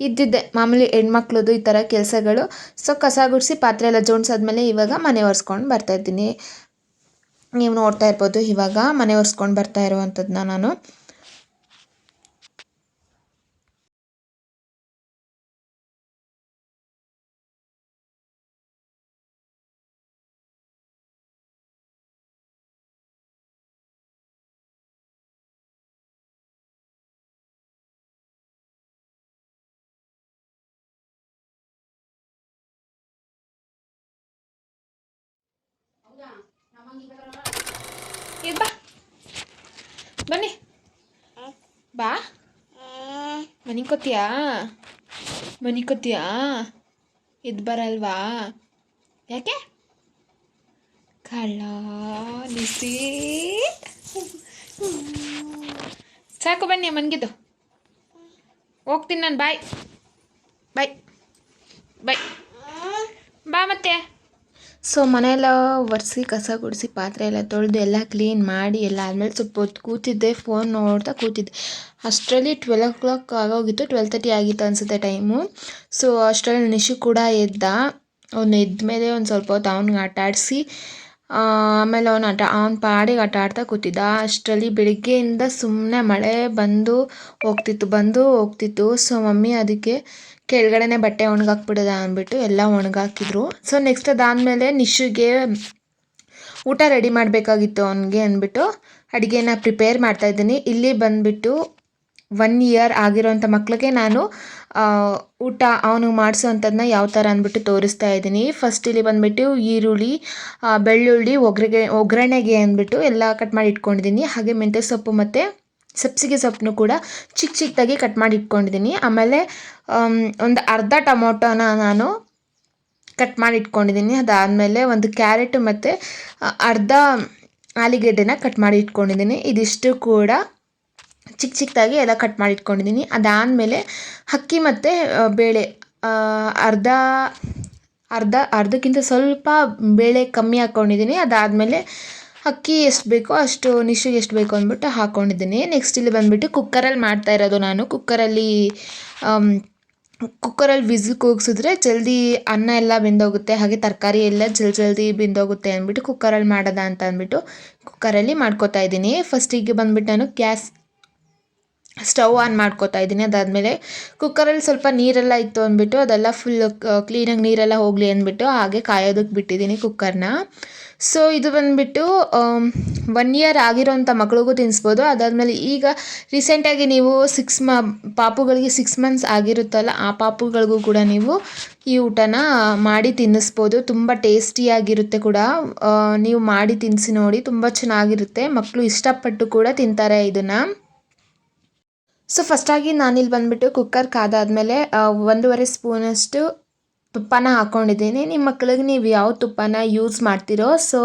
ಇದ್ದಿದ್ದೆ. ಮಾಮೂಲಿ ಹೆಣ್ಮಕ್ಳದ್ದು ಈ ಥರ ಕೆಲಸಗಳು. ಸೊ ಕಸ ಗುಡಿಸಿ ಪಾತ್ರೆ ಎಲ್ಲ ಜೋಡಿಸಾದ್ಮೇಲೆ ಇವಾಗ ಮನೆ ಒರೆಸ್ಕೊಂಡು ಬರ್ತಾಯಿದ್ದೀನಿ ನೀವು ನೋಡ್ತಾ ಇರ್ಬೋದು ಇವಾಗ ಮನೆ ಒರೆಸ್ಕೊಂಡು ಬರ್ತಾ ಇರುವಂಥದ್ದನ್ನ ನಾನು. ಇದು ಬಾ ಬನ್ನಿ ಬಾ ಮನೆ ಕೊತ್ತೀಯಾ ಮನೆ ಕೊತ್ತೀಯಾ ಇದು ಬರಲ್ವಾ ಯಾಕೆ ಕಳ್ಳ ನಿಸಿ ಸಾಕು ಬನ್ನಿ ಮನ್ಗಿದ್ದು ಹೋಗ್ತೀನಿ ನಾನು ಬಾಯ್ ಬಾಯ್ ಬಾಯ್ ಬಾ ಮತ್ತೆ ಸೊ ಮನೆಯೆಲ್ಲ ಒರೆಸಿ, ಕಸ ಗುಡಿಸಿ, ಪಾತ್ರೆ ಎಲ್ಲ ತೊಳೆದು ಎಲ್ಲ ಕ್ಲೀನ್ ಮಾಡಿ, ಎಲ್ಲ ಆದಮೇಲೆ ಸ್ವಲ್ಪ ಹೊತ್ತು ಕೂತಿದ್ದೆ ಫೋನ್ ನೋಡ್ತಾ ಕೂತಿದ್ದೆ. ಅಷ್ಟರಲ್ಲಿ ಟ್ವೆಲ್ ಓ ಕ್ಲಾಕ್ ಆಗೋಗಿತ್ತು ಟ್ವೆಲ್ ತರ್ಟಿ ಆಗಿತ್ತು ಅನಿಸುತ್ತೆ ಟೈಮು ಸೊ ಅಷ್ಟರಲ್ಲಿ ನಿಶು ಕೂಡ ಎದ್ದ. ಅವನು ಎದ್ದ ಮೇಲೆ ಒಂದು ಸ್ವಲ್ಪ ಹೊತ್ತು ಅವ್ನಿಗೆ ಆಟ ಆಡಿಸಿ, ಆಮೇಲೆ ಅವನು ಆಟ, ಅವ್ನ ಪಾಡಿಗೆ ಆಟ ಆಡ್ತಾ ಕೂತಿದ್ದ. ಅಷ್ಟರಲ್ಲಿ ಬೆಳಿಗ್ಗೆಯಿಂದ ಸುಮ್ಮನೆ ಮಳೆ ಬಂದು ಹೋಗ್ತಿತ್ತು ಬಂದು ಹೋಗ್ತಿತ್ತು. ಸೊ ಮಮ್ಮಿ ಅದಕ್ಕೆ ಕೆಳಗಡೆನೆ ಬಟ್ಟೆ ಒಣಗಾಕ್ಬಿಡೋದ ಅಂದ್ಬಿಟ್ಟು ಎಲ್ಲ ಒಣಗಾಕಿದ್ರು. ಸೊ ನೆಕ್ಸ್ಟ್ ಅದಾದಮೇಲೆ ನಿಶುಗೆ ಊಟ ರೆಡಿ ಮಾಡಬೇಕಾಗಿತ್ತು ಅವನಿಗೆ ಅಂದ್ಬಿಟ್ಟು ಅಡುಗೆನ ಪ್ರಿಪೇರ್ ಮಾಡ್ತಾಯಿದ್ದೀನಿ ಇಲ್ಲಿ ಬಂದುಬಿಟ್ಟು ಒನ್ ಇಯರ್ ಆಗಿರೋಂಥ ಮಕ್ಳಿಗೆ ನಾನು ಊಟ ಅವನು ಮಾಡಿಸೋವಂಥದ್ದನ್ನ ಯಾವ ಥರ ಅಂದ್ಬಿಟ್ಟು ತೋರಿಸ್ತಾ ಇದ್ದೀನಿ. ಫಸ್ಟ್ ಇಲ್ಲಿ ಬಂದುಬಿಟ್ಟು ಈರುಳ್ಳಿ ಬೆಳ್ಳುಳ್ಳಿ, ಒಗ್ರಿಗೆ ಒಗ್ಗರಣೆಗೆ ಅಂದ್ಬಿಟ್ಟು ಎಲ್ಲ ಕಟ್ ಮಾಡಿ ಇಟ್ಕೊಂಡಿದ್ದೀನಿ. ಹಾಗೆ ಮೆಂತ್ಯ ಸೊಪ್ಪು ಮತ್ತು ಸಬ್ಸಿಗೆ ಸೊಪ್ಪನ್ನು ಕೂಡ ಚಿಕ್ಕ ಚಿಕ್ಕದಾಗಿ ಕಟ್ ಮಾಡಿ ಇಟ್ಕೊಂಡಿದ್ದೀನಿ. ಆಮೇಲೆ ಒಂದು ಅರ್ಧ ಟೊಮೊಟೊನ ನಾನು ಕಟ್ ಮಾಡಿ ಇಟ್ಕೊಂಡಿದ್ದೀನಿ. ಅದಾದಮೇಲೆ ಒಂದು ಕ್ಯಾರೆಟ್ ಮತ್ತು ಅರ್ಧ ಆಲೂಗೆಡ್ಡೆನ ಕಟ್ ಮಾಡಿ ಇಟ್ಕೊಂಡಿದ್ದೀನಿ. ಇದಿಷ್ಟು ಕೂಡ ಚಿಕ್ಕ ಚಿಕ್ಕದಾಗಿ ಎಲ್ಲ ಕಟ್ ಮಾಡಿ ಇಟ್ಕೊಂಡಿದ್ದೀನಿ. ಅದಾದಮೇಲೆ ಅಕ್ಕಿ ಮತ್ತು ಬೇಳೆ ಅರ್ಧ ಅರ್ಧ, ಅರ್ಧಕ್ಕಿಂತ ಸ್ವಲ್ಪ ಬೇಳೆ ಕಮ್ಮಿ ಹಾಕ್ಕೊಂಡಿದ್ದೀನಿ ಅದಾದಮೇಲೆ ಅಕ್ಕಿ ಎಷ್ಟು ಬೇಕೋ ಅಷ್ಟು ನಿಶಿಗೆ ಎಷ್ಟು ಬೇಕು ಅಂದ್ಬಿಟ್ಟು ಹಾಕ್ಕೊಂಡಿದ್ದೀನಿ ನೆಕ್ಸ್ಟ್ ಇಲ್ಲಿ ಬಂದುಬಿಟ್ಟು ಕುಕ್ಕರಲ್ಲಿ ಮಾಡ್ತಾ ಇರೋದು ನಾನು. ಕುಕ್ಕರಲ್ಲಿ ಕುಕ್ಕರಲ್ಲಿ ವಿಸಿಲ್ ಕೂಗಿಸಿದ್ರೆ ಜಲ್ದಿ ಅನ್ನ ಎಲ್ಲ ಬೆಂದೋಗುತ್ತೆ. ಹಾಗೆ ತರಕಾರಿ ಎಲ್ಲ ಜಲ್ದಿ ಜಲ್ದಿ ಬೆಂದೋಗುತ್ತೆ ಅಂದ್ಬಿಟ್ಟು ಕುಕ್ಕರಲ್ಲಿ ಮಾಡೋದ ಅಂತ ಅಂದ್ಬಿಟ್ಟು ಕುಕ್ಕರಲ್ಲಿ ಮಾಡ್ಕೋತಾ ಇದ್ದೀನಿ. ಫಸ್ಟಿಗೆ ಬಂದ್ಬಿಟ್ಟು ನಾನು ಗ್ಯಾಸ್ ಸ್ಟವ್ ಆನ್ ಮಾಡ್ಕೋತಾ ಇದ್ದೀನಿ. ಅದಾದಮೇಲೆ ಕುಕ್ಕರಲ್ಲಿ ಸ್ವಲ್ಪ ನೀರೆಲ್ಲ ಇತ್ತು ಅಂದ್ಬಿಟ್ಟು ಅದೆಲ್ಲ ಫುಲ್ ಕ್ಲೀನಾಗಿ ನೀರೆಲ್ಲ ಹೋಗಲಿ ಅಂದ್ಬಿಟ್ಟು ಹಾಗೆ ಕಾಯೋದಕ್ಕೆ ಬಿಟ್ಟಿದ್ದೀನಿ ಕುಕ್ಕರ್ನ ಸೊ ಇದು ಬಂದುಬಿಟ್ಟು ಒನ್ ಇಯರ್ ಆಗಿರೋಂಥ ಮಕ್ಳಿಗೂ ತಿನ್ನಿಸ್ಬೋದು ಅದಾದಮೇಲೆ ಈಗ ರೀಸೆಂಟಾಗಿ ನೀವು ಸಿಕ್ಸ್ ಮ, ಪಾಪುಗಳಿಗೆ ಸಿಕ್ಸ್ ಮಂತ್ಸ್ ಆಗಿರುತ್ತಲ್ಲ, ಆ ಪಾಪುಗಳಿಗೂ ಕೂಡ ನೀವು ಈ ಊಟನ ಮಾಡಿ ತಿನ್ನಿಸ್ಬೋದು. ತುಂಬ ಟೇಸ್ಟಿಯಾಗಿರುತ್ತೆ ಕೂಡ. ನೀವು ಮಾಡಿ ತಿನ್ನಿಸಿ ನೋಡಿ, ತುಂಬ ಚೆನ್ನಾಗಿರುತ್ತೆ. ಮಕ್ಕಳು ಇಷ್ಟಪಟ್ಟು ಕೂಡ ತಿಂತಾರೆ ಇದನ್ನು. ಸೊ ಫಸ್ಟಾಗಿ ನಾನಿಲ್ಲಿ ಬಂದುಬಿಟ್ಟು ಕುಕ್ಕರ್ ಕಾದಾದಮೇಲೆ ಒಂದೂವರೆ ಸ್ಪೂನಷ್ಟು ತುಪ್ಪನ ಹಾಕ್ಕೊಂಡಿದ್ದೀನಿ ನಿಮ್ಮ ಮಕ್ಳಿಗೆ ನೀವು ಯಾವ ತುಪ್ಪನ ಯೂಸ್ ಮಾಡ್ತೀರೋ ಸೊ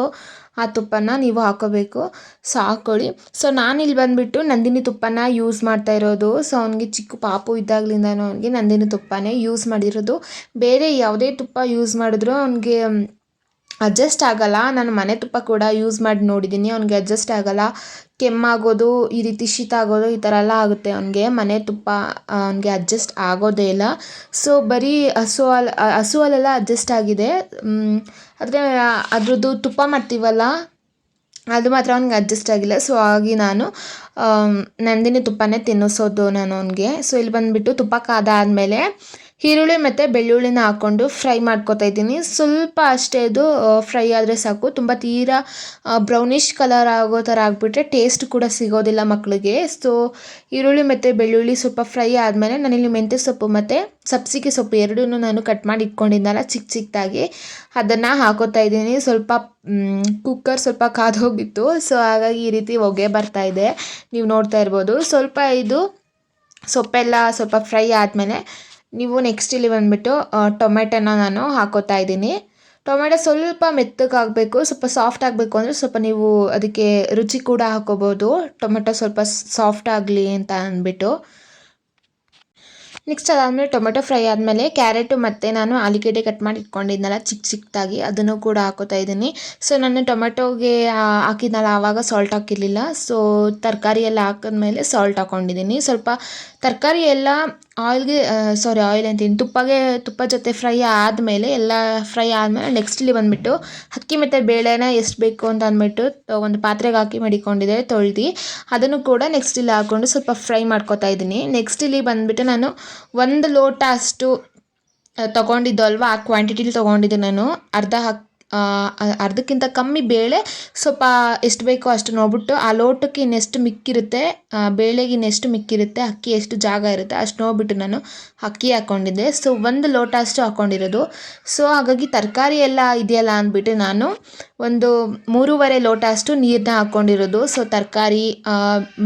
ಆ ತುಪ್ಪನ ನೀವು ಹಾಕೋಬೇಕು. ಸೊ ಹಾಕ್ಕೊಳ್ಳಿ ಸೊ ಇಲ್ಲಿ ಬಂದುಬಿಟ್ಟು ನಂದಿನಿ ತುಪ್ಪನ ಯೂಸ್ ಮಾಡ್ತಾ ಇರೋದು. ಸೊ ಅವನಿಗೆ ಚಿಕ್ಕ ಪಾಪು ಇದ್ದಾಗಲಿಂದನೂ ಅವನಿಗೆ ನಂದಿನಿ ತುಪ್ಪನೇ ಯೂಸ್ ಮಾಡಿರೋದು. ಬೇರೆ ಯಾವುದೇ ತುಪ್ಪ ಯೂಸ್ ಮಾಡಿದ್ರು ಅವನಿಗೆ ಅಡ್ಜಸ್ಟ್ ಆಗಲ್ಲ. ನಾನು ಮನೆ ತುಪ್ಪ ಕೂಡ ಯೂಸ್ ಮಾಡಿ ನೋಡಿದ್ದೀನಿ ಅವ್ನಿಗೆ ಅಡ್ಜಸ್ಟ್ ಆಗಲ್ಲ. ಕೆಮ್ಮಾಗೋದು, ಈ ರೀತಿ ಶೀತ ಆಗೋದು, ಈ ಥರ ಎಲ್ಲ ಆಗುತ್ತೆ. ಅವನಿಗೆ ಮನೆ ತುಪ್ಪ ಅವನಿಗೆ ಅಡ್ಜಸ್ಟ್ ಆಗೋದೇ ಇಲ್ಲ. ಸೊ ಬರೀ ಹಸು ಹಾಲು ಹಸು ಅಡ್ಜಸ್ಟ್ ಆಗಿದೆ. ಆದರೆ ಅದರದ್ದು ತುಪ್ಪ ಮಾಡ್ತೀವಲ್ಲ, ಅದು ಮಾತ್ರ ಅವ್ನಿಗೆ ಅಡ್ಜಸ್ಟ್ ಆಗಿಲ್ಲ. ಸೊ ಹಾಗಾಗಿ ನಾನು ನಂದಿನಿ ತುಪ್ಪನೇ ತಿನ್ನಿಸೋದು ನಾನು ಅವನಿಗೆ. ಸೊ ಇಲ್ಲಿ ಬಂದುಬಿಟ್ಟು ತುಪ್ಪ ಕಾದಾದಮೇಲೆ ಈರುಳ್ಳಿ ಮತ್ತು ಬೆಳ್ಳುಳ್ಳಿನ ಹಾಕ್ಕೊಂಡು ಫ್ರೈ ಮಾಡ್ಕೊತಾ ಇದ್ದೀನಿ. ಸ್ವಲ್ಪ ಅಷ್ಟೇ ಇದು ಫ್ರೈ ಆದರೆ ಸಾಕು. ತುಂಬ ತೀರಾ ಬ್ರೌನಿಷ್ ಕಲರ್ ಆಗೋ ಥರ ಆಗಿಬಿಟ್ರೆ ಟೇಸ್ಟ್ ಕೂಡ ಸಿಗೋದಿಲ್ಲ ಮಕ್ಕಳಿಗೆ ಸೊ ಈರುಳ್ಳಿ ಮತ್ತು ಬೆಳ್ಳುಳ್ಳಿ ಸ್ವಲ್ಪ ಫ್ರೈ ಆದಮೇಲೆ ನಾನಿಲ್ಲಿ ಮೆಂತ್ಯ ಸೊಪ್ಪು ಮತ್ತು ಸಬ್ಸಿಗೆ ಸೊಪ್ಪು ಎರಡೂ ನಾನು ಕಟ್ ಮಾಡಿ ಇಟ್ಕೊಂಡಿದ್ದೆನಲ್ಲ ಚಿಕ್ಕ ಚಿಕ್ಕದಾಗಿ ಅದನ್ನು ಹಾಕೋತಾ ಇದ್ದೀನಿ. ಸ್ವಲ್ಪ ಕುಕ್ಕರ್ ಸ್ವಲ್ಪ ಕಾದು ಹೋಗಿತ್ತು. ಸೊ ಹಾಗಾಗಿ ಈ ರೀತಿ ಹೊಗೆ ಬರ್ತಾ ಇದೆ. ನೀವು ನೋಡ್ತಾ ಇರ್ಬೋದು. ಸ್ವಲ್ಪ ಇದು ಸೊಪ್ಪೆಲ್ಲ ಸ್ವಲ್ಪ ಫ್ರೈ ಆದಮೇಲೆ ನೀವು ನೆಕ್ಸ್ಟ್ ಇಲ್ಲಿ ಬಂದುಬಿಟ್ಟು ಟೊಮೆಟೊನ ನಾನು ಹಾಕೋತಾ ಇದ್ದೀನಿ. ಟೊಮೆಟೊ ಸ್ವಲ್ಪ ಮೆತ್ತಗಾಗಬೇಕು, ಸ್ವಲ್ಪ ಸಾಫ್ಟ್ ಆಗಬೇಕು ಅಂದರೆ ಸ್ವಲ್ಪ ನೀವು ಅದಕ್ಕೆ ರುಚಿ ಕೂಡ ಹಾಕೋಬೋದು. ಟೊಮೆಟೊ ಸ್ವಲ್ಪ ಸಾಫ್ಟ್ ಆಗಲಿ ಅಂತ ಅಂದ್ಬಿಟ್ಟು. ನೆಕ್ಸ್ಟ್ ಅದಾದಮೇಲೆ ಟೊಮೆಟೊ ಫ್ರೈ ಆದಮೇಲೆ ಕ್ಯಾರೆಟು ಮತ್ತು ನಾನು ಆಲೂಗೆಡ್ಡೆ ಕಟ್ ಮಾಡಿ ಇಟ್ಕೊಂಡಿದ್ನಲ್ಲ ಚಿಕ್ಕ ಚಿಕ್ಕದಾಗಿ ಅದನ್ನು ಕೂಡ ಹಾಕೋತಾ ಇದ್ದೀನಿ. ಸೊ ನಾನು ಟೊಮೆಟೊಗೆ ಹಾಕಿದ್ನಲ್ಲ, ಆವಾಗ ಸಾಲ್ಟ್ ಹಾಕಿರಲಿಲ್ಲ. ಸೊ ತರಕಾರಿ ಎಲ್ಲ ಹಾಕಿದ್ಮೇಲೆ ಸಾಲ್ಟ್ ಹಾಕ್ಕೊಂಡಿದ್ದೀನಿ ಸ್ವಲ್ಪ ತರಕಾರಿ ಎಲ್ಲ ಆಯಿಲ್ಗೆ ಸಾರಿ ಆಯಿಲ್ ಅಂತೀನಿ. ತುಪ್ಪಗೆ, ತುಪ್ಪ ಜೊತೆ ಫ್ರೈ ಆದಮೇಲೆ, ಎಲ್ಲ ಫ್ರೈ ಆದಮೇಲೆ ನೆಕ್ಸ್ಟ್ ಇಲ್ಲಿ ಬಂದುಬಿಟ್ಟು ಅಕ್ಕಿ ಮತ್ತು ಬೇಳೆನ ಎಷ್ಟು ಬೇಕು ಅಂತ ಅಂದ್ಬಿಟ್ಟು ಒಂದು ಪಾತ್ರೆಗೆ ಹಾಕಿ ಮಡಿಕೊಂಡಿದ್ದೆ ತೊಳ್ದು. ಅದನ್ನು ಕೂಡ ನೆಕ್ಸ್ಟ್ ಇಲ್ಲಿ ಹಾಕ್ಕೊಂಡು ಸ್ವಲ್ಪ ಫ್ರೈ ಮಾಡ್ಕೊತಾ ಇದ್ದೀನಿ. ನೆಕ್ಸ್ಟ್ ಇಲ್ಲಿ ಬಂದುಬಿಟ್ಟು ನಾನು ಒಂದು ಲೋಟ ಅಷ್ಟು ತೊಗೊಂಡಿದ್ದು ಅಲ್ವಾ, ಆ ಕ್ವಾಂಟಿಟಿಲಿ ತೊಗೊಂಡಿದ್ದೆ ನಾನು. ಅರ್ಧ ಹಾಕಿ ಅರ್ಧಕ್ಕಿಂತ ಕಮ್ಮಿ ಬೇಳೆ ಸ್ವಲ್ಪ ಎಷ್ಟು ಬೇಕೋ ಅಷ್ಟು ನೋಡ್ಬಿಟ್ಟು ಆ ಲೋಟಕ್ಕೆ ಇನ್ನೆಷ್ಟು ಮಿಕ್ಕಿರುತ್ತೆ ಬೇಳೆಗೆ ಇನ್ನೆಷ್ಟು ಮಿಕ್ಕಿರುತ್ತೆ, ಅಕ್ಕಿ ಎಷ್ಟು ಜಾಗ ಇರುತ್ತೆ ಅಷ್ಟು ನೋಡ್ಬಿಟ್ಟು ನಾನು ಅಕ್ಕಿ ಹಾಕ್ಕೊಂಡಿದ್ದೆ ಸೊ ಒಂದು ಲೋಟ ಅಷ್ಟು ಹಾಕ್ಕೊಂಡಿರೋದು ಸೊ ಹಾಗಾಗಿ ತರಕಾರಿ ಎಲ್ಲ ಇದೆಯಲ್ಲ ಅಂದ್ಬಿಟ್ಟು ನಾನು ಒಂದು ಮೂರುವರೆ ಲೋಟ ಅಷ್ಟು ನೀರನ್ನ ಹಾಕ್ಕೊಂಡಿರೋದು ಸೊ ತರಕಾರಿ